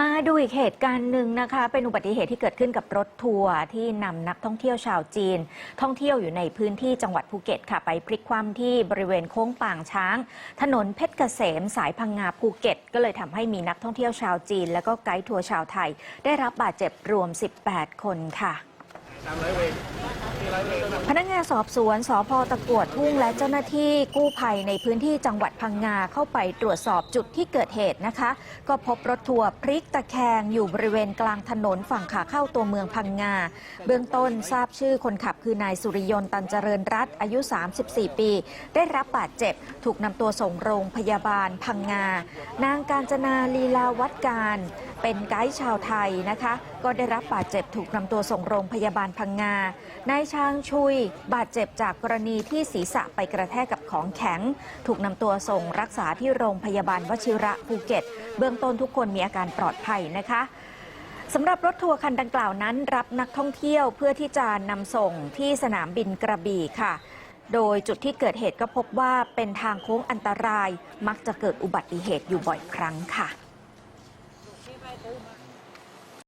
มาดูอีกเหตุการณ์หนึ่งนะคะ เป็นอุบัติเหตุที่เกิดขึ้นกับรถทัวร์ที่นำนักท่องเที่ยวชาวจีน ท่องเที่ยวอยู่ในพื้นที่จังหวัดภูเก็ตค่ะ ไปพลิกคว่ำที่บริเวณโค้งป่างช้าง ถนนเพชรเกษมสายพังงาภูเก็ต ก็เลยทำให้มีนักท่องเที่ยวชาวจีน และก็ไกด์ทัวร์ชาวไทย ได้รับบาดเจ็บรวม 18 คนค่ะ พนักงานสอบสวนสพตะกวดทุ่งและเจ้าหน้าที่กู้ภัยในพื้นที่จังหวัดพังงาเข้าไปตรวจสอบจุดที่เกิดเหตุนะคะ ก็พบรถทัวร์พลิกตะแคงอยู่บริเวณกลางถนนฝั่งขาเข้าตัวเมืองพังงา เบื้องต้นทราบชื่อคนขับคือนายสุริยนต์ตันเจริญรัตน์อายุ 34 ปี ได้รับบาดเจ็บ ถูกนำตัวส่งโรงพยาบาลพังงา นางการจนาลีลาวัดการเป็นไกด์ชาวไทยนะคะ ก็ได้รับบาดเจ็บถูกนำตัวส่งโรงพยาบาลพังงานายช้างชุย บาดเจ็บจากกรณีที่ศีรษะไปกระแทกกับของแข็ง ถูกนำตัวส่งรักษาที่โรงพยาบาลวชิระภูเก็ต เบื้องต้นทุกคนมีอาการปลอดภัยนะคะสำหรับรถทัวร์คันดังกล่าวนั้น รับนักท่องเที่ยวเพื่อที่จะนำส่งที่สนามบินกระบี่ค่ะ โดยจุดที่เกิดเหตุก็พบว่าเป็นทางโค้งอันตราย มักจะเกิดอุบัติเหตุอยู่บ่อยครั้งค่ะ